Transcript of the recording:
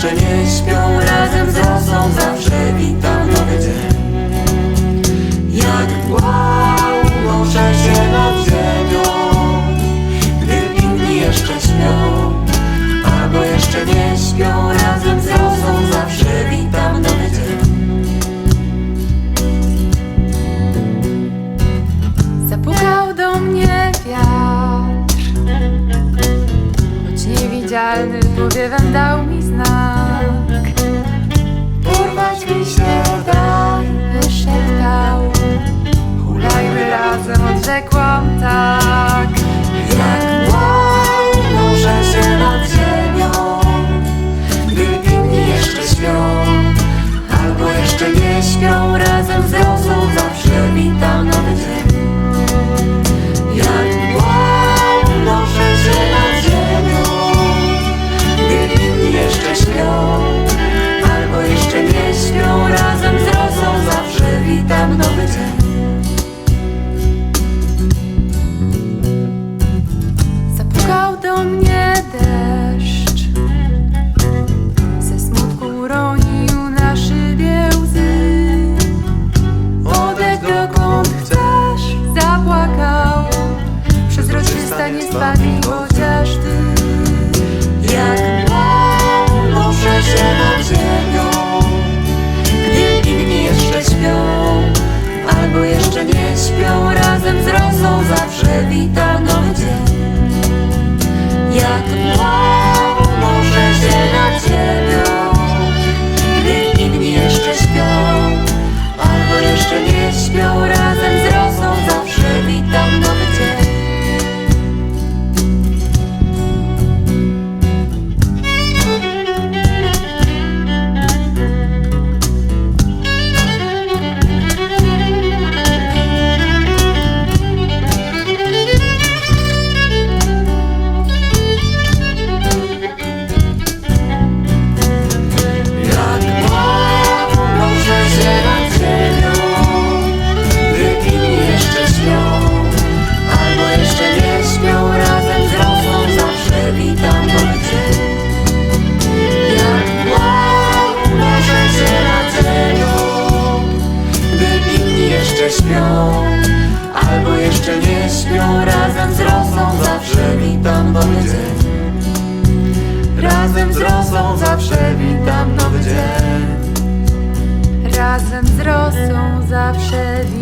śpią, razem z rosą zawsze witam nowy dzień. Jak mgła unoszę się nad ziemią, gdy inni jeszcze śpią, albo jeszcze nie śpią, razem z rosą zawsze witam nowy dzień. Zapukał do mnie wiatr Choć niewidzialny powiewem dał mi znak Spadnie chociaż ty. Jak się nad ziemią Gdy inni jeszcze śpią Albo jeszcze nie śpią Razem z rosą zawsze witam nowy dzień. Jak unoszę się nad ziemią Gdy inni jeszcze śpią Albo jeszcze nie śpią dzień